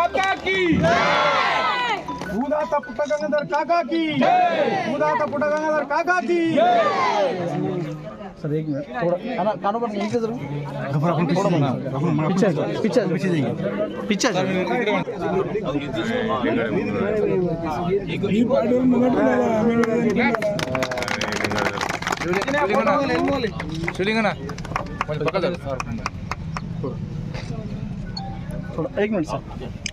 की भारत माता की భూదాత పుట్ట గంగాధర్ కాకాకి భూదాత పుట్ట గంగాధర్ కాకాకి सर एक मिनट थोड़ा खाना खाना पर नीचे जरूर पीछे पीछे पीछे पीछे చూడండి కొంచెం పక్క జరుగు. थोड़ा एक मिनट सर అన్న ఇంకా సార్ అన్న, పూర్తి కొంచెం ఇంకా వెనక్కి సార్ జరగండి.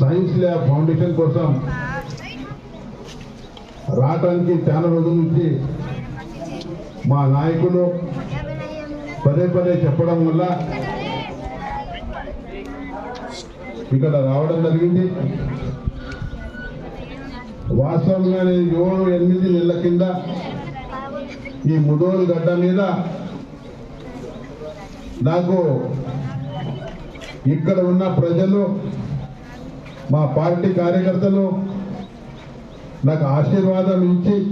Science lab foundation కోసం రావటానికి చాలా రోజుల నుంచి మా నాయకులు పదే పదే చెప్పడం వల్ల ఇక్కడ రావడం జరిగింది. వాస్తవంగా నేను ఏడు ఎనిమిది నెలల కింద ఈ ముదోలు గడ్డ మీద నాకు ఇక్కడ ఉన్న ప్రజలు మా పార్టీ కార్యకర్తలు నాకు ఆశీర్వాదం ఇచ్చి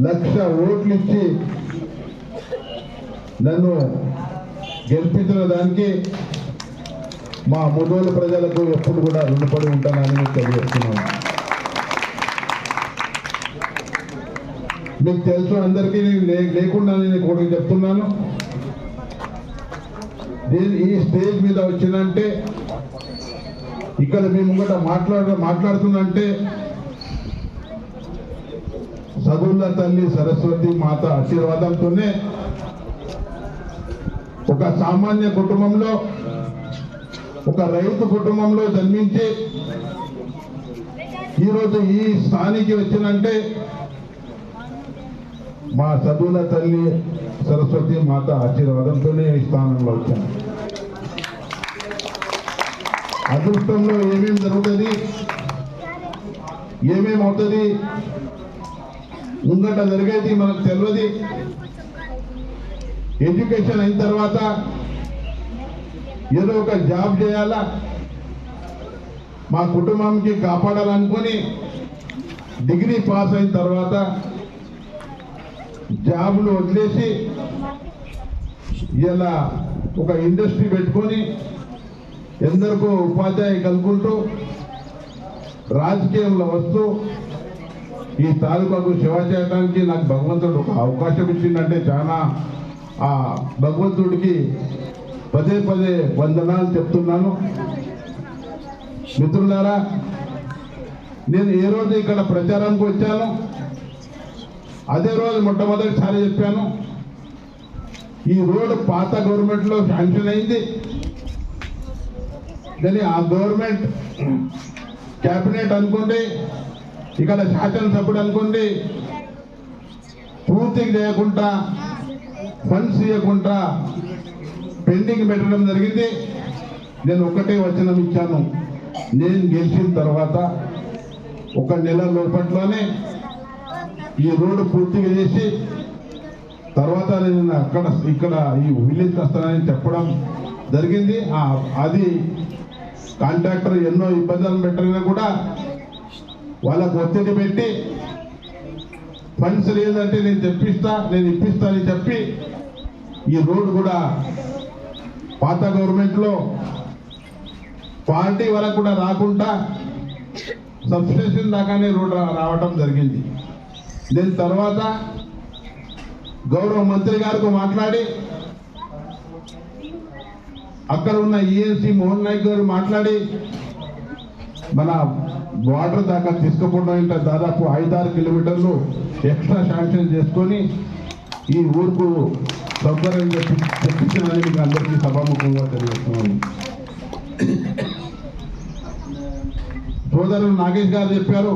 లక్ష ఓట్లు ఇచ్చి నన్ను గెలిపించిన దానికి మా ముదోలు ప్రజలకు ఎప్పుడు కూడా రుణపడి ఉంటానని తెలియజేస్తున్నాను. మీకు తెలుసు అందరికీ నేను లే- లేకుండా నేను కూడా చెప్తున్నాను. ఈ స్టేజ్ మీద వచ్చిందంటే ఇక్కడ మీ ముంగట మాట్లాడ మాట్లాడుతుందంటే చదువుల తల్లి సరస్వతి మాత ఆశీర్వాదంతోనే ఒక సామాన్య కుటుంబంలో ఒక రైతు కుటుంబంలో జన్మించి ఈరోజు ఈ స్థానికి వచ్చినంటే మా చదువుల తల్లి సరస్వతి మాత ఆశీర్వాదంతోనే ఈ స్థానంలో వచ్చాను అదృష్టంలో ఏమేమి జరుగుతుంది? ఏమేమి అవుతుంది? ముంగట జరిగేది మనకు తెలియదు ఎడ్యుకేషన్ అయిన తర్వాత ఏదో ఒక జాబ్ చేయాలా? మా కుటుంబానికి కాపాడాలనుకొని డిగ్రీ పాస్ అయిన తర్వాత జాబులు వదిలేసి ఇలా ఒక ఇండస్ట్రీ పెట్టుకొని ఎందరికో ఉపాధ్యాయ కలుపుకుంటూ రాజకీయంలో వస్తూ ఈ తాలూకాకు సేవ చేయడానికి నాకు భగవంతుడు ఒక అవకాశం ఇచ్చిందంటే చాలా ఆ భగవంతుడికి పదే పదే వందనాలు చెప్తున్నాను. మిత్రులారా నేను ఏ రోజు ఇక్కడ ప్రచారానికి వచ్చాను అదే రోజు మొట్టమొదటిసారి చెప్పాను. ఈ రోడ్డు పాత గవర్నమెంట్లో శాంక్షన్ అయింది. కానీ ఆ గవర్నమెంట్ క్యాబినెట్ అనుకోండి ఇక్కడ శాసనసభ్యుడు అనుకోండి పూర్తిగా చేయకుండా ఫండ్స్ ఇవ్వకుండా పెండింగ్ పెట్టడం జరిగింది. నేను ఒకటే వచనం ఇచ్చాను. నేను గెలిచిన తర్వాత ఒక నెల లోపట్లోనే ఈ రోడ్డు పూర్తిగా చేసి తర్వాత నేను అక్కడ ఇక్కడ ఈ విలేజ్ వస్తానని చెప్పడం జరిగింది. అది కాంట్రాక్టర్ ఎన్నో ఇబ్బందులు పెట్టినా కూడా వాళ్ళకు ఒత్తిడి పెట్టి ఫండ్స్ లేదంటే నేను తెప్పిస్తా నేను ఇప్పిస్తా అని చెప్పి ఈ రోడ్డు కూడా పాత గవర్నమెంట్లో పార్టీ వరకు కూడా రాకుండా సబ్స్టేషన్ దాకానే రోడ్ రావడం జరిగింది. దీని తర్వాత గౌరవ మంత్రి గారితో మాట్లాడి అక్కడ ఉన్న ఈఎన్సీ మోహన్ నాయక్ గారు మాట్లాడి మన బార్డర్ దాకా తీసుకుపోవడం దాదాపు ఐదారు కిలోమీటర్లు ఎక్స్ట్రా శాంక్షన్ చేసుకొని ఈ ఊరుకు సౌకర్యం తెప్పించాలని మీకు అందరికీ సభాముఖంగా తెలియజేస్తున్నాను. సోదరులు నాగేష్ గారు చెప్పారు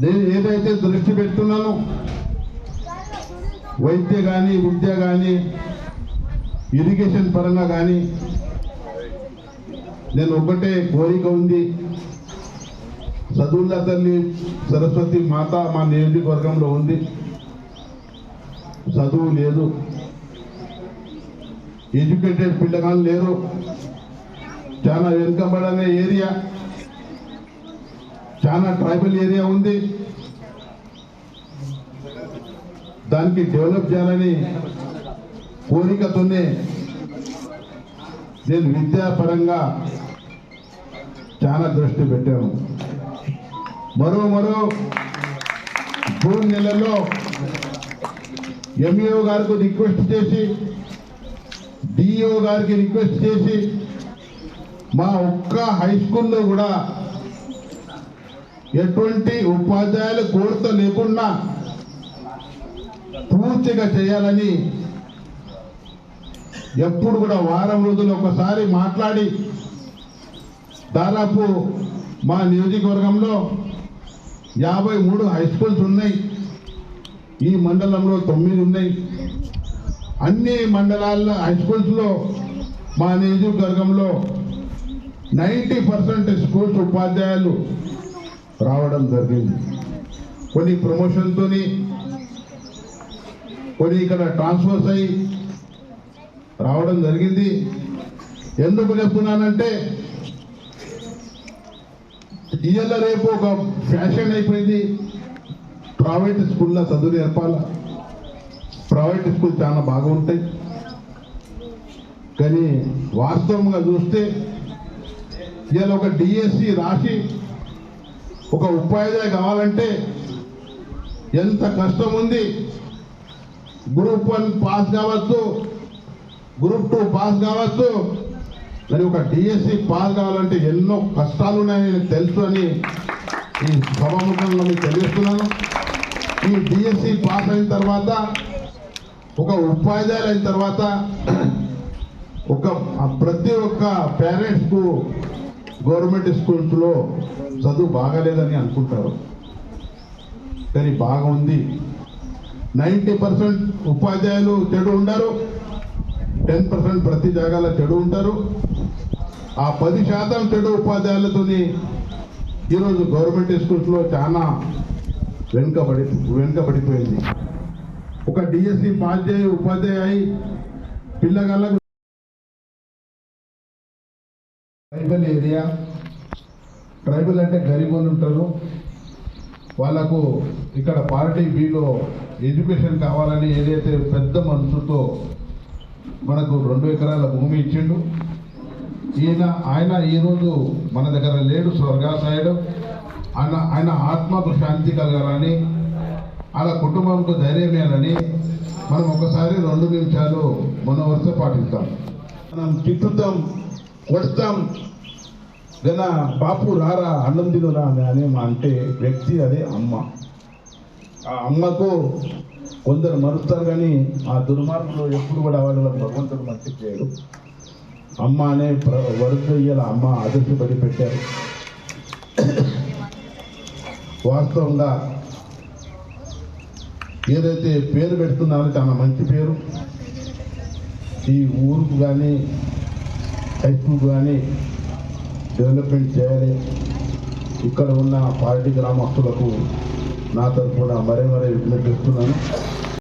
నేను ఏదైతే దృష్టి పెడుతున్నానో వైద్య కానీ విద్య కానీ ఇరిగేషన్ పరంగా కానీ నేను ఒకటే కోరిక ఉంది. చదువుల తల్లి సరస్వతి మాత మా నియోజకవర్గంలో ఉంది. చదువు లేదు. ఎడ్యుకేటెడ్ పిల్లగాళ్ళు లేరు. చాలా వెనుకబడనే ఏరియా. చాలా ట్రైబల్ ఏరియా ఉంది. దానికి డెవలప్ చేయాలని కోరికతోనే నేను విద్యాపరంగా చాలా దృష్టి పెట్టాను. మరో మరో జూన్ నెలలో ఎంఈఓ గారికి రిక్వెస్ట్ చేసి డిఈఓ గారికి రిక్వెస్ట్ చేసి మా ఒక్క హై స్కూల్లో కూడా ఎటువంటి ఉపాధ్యాయుల కోరిక లేకుండా పూర్తిగా చేయాలని ఎప్పుడు కూడా వారం రోజులు ఒకసారి మాట్లాడి దాదాపు మా నియోజకవర్గంలో యాభై మూడు హై స్కూల్స్ ఉన్నాయి. ఈ మండలంలో తొమ్మిది ఉన్నాయి. అన్ని మండలాల్లో హై స్కూల్స్లో మా నియోజకవర్గంలో నైంటీ పర్సెంట్ స్కూల్స్ ఉపాధ్యాయులు రావడం జరిగింది. కొన్ని ప్రమోషన్తోని కొన్ని ఇక్కడ ట్రాన్స్ఫర్స్ అయ్యి రావడం జరిగింది. ఎందుకు చెప్తున్నానంటే ఇవాళ రేపు ఒక ఫ్యాషన్ అయిపోయింది. ప్రైవేట్ స్కూల్లో చదువు నేర్పాల. ప్రైవేట్ స్కూల్ చాలా బాగుంటాయి. కానీ వాస్తవంగా చూస్తే ఇవాళ ఒక డిఎస్సి రాసి ఒక ఉపాధ్యాయ కావాలంటే ఎంత కష్టం ఉంది? గ్రూప్ వన్ పాస్ కావచ్చు గ్రూప్ టూ పాస్ కావచ్చు మరి ఒక డిఎస్సి పాస్ కావాలంటే ఎన్నో కష్టాలు ఉన్నాయని తెలుసు అని ఈ సభాముఖంలో మీకు తెలియజేస్తున్నాను. ఈ డిఎస్సి పాస్ అయిన తర్వాత ఒక ఉపాధ్యాయులు అయిన తర్వాత ఒక ప్రతి ఒక్క పేరెంట్స్కు గవర్నమెంట్ స్కూల్స్లో చదువు బాగాలేదని అనుకుంటారు. కానీ బాగుంది. నైంటీ పర్సెంట్ ఉపాధ్యాయులు చెడు ఉండరు. టెన్ పర్సెంట్ ప్రతి జాగాలో చెడు ఉంటారు. ఆ పది శాతం చెడు ఉపాధ్యాయులతోని ఈరోజు గవర్నమెంట్ స్కూల్స్లో చాలా వెనుకబడి వెనుకబడిపోయింది. ఒక డిఎస్సి ఉపాధ్యాయ ఉపాధ్యాయ అయి పిల్లగాళ్ళకు ట్రైబల్ ఏరియా ట్రైబల్ అంటే గరీబులు ఉంటారు. వాళ్ళకు ఇక్కడ పార్టీ బిలో ఎడ్యుకేషన్ కావాలని ఏదైతే పెద్ద మనసుతో మనకు రెండు ఎకరాల భూమి ఇచ్చిండు ఈయన ఆయన ఈరోజు మన దగ్గర లేడు స్వర్గాసాయుడు. ఆయన ఆయన ఆత్మకు శాంతి కలగాలని వాళ్ళ కుటుంబంకు ధైర్యమేనని మనం ఒకసారి రెండు నిమిషాలు మనోవర్త పాటిస్తాం మనం తిట్టుతాం. వస్తాం లేదా బాపు రారా అన్నం తినురా అని అంటే వ్యక్తి అదే అమ్మ. ఆ అమ్మకు కొందరు మరుస్తారు కానీ ఆ దుర్మార్గులు ఎప్పుడు కూడా వాళ్ళు భగవంతుడు మర్చిపోయాడు అమ్మ అనే వరుసయ్యల అమ్మ ఆదర్శపడి పెట్టారు. వాస్తవంగా ఏదైతే పేరు పెడుతున్నారో చాలా మంచి పేరు. ఈ ఊరుకు కానీ హై స్కూల్ కానీ డెవలప్మెంట్ చేయాలి. ఇక్కడ ఉన్న పార్టీ గ్రామస్తులకు నా తరఫున మరే మరే విజ్ఞప్తిస్తున్నాను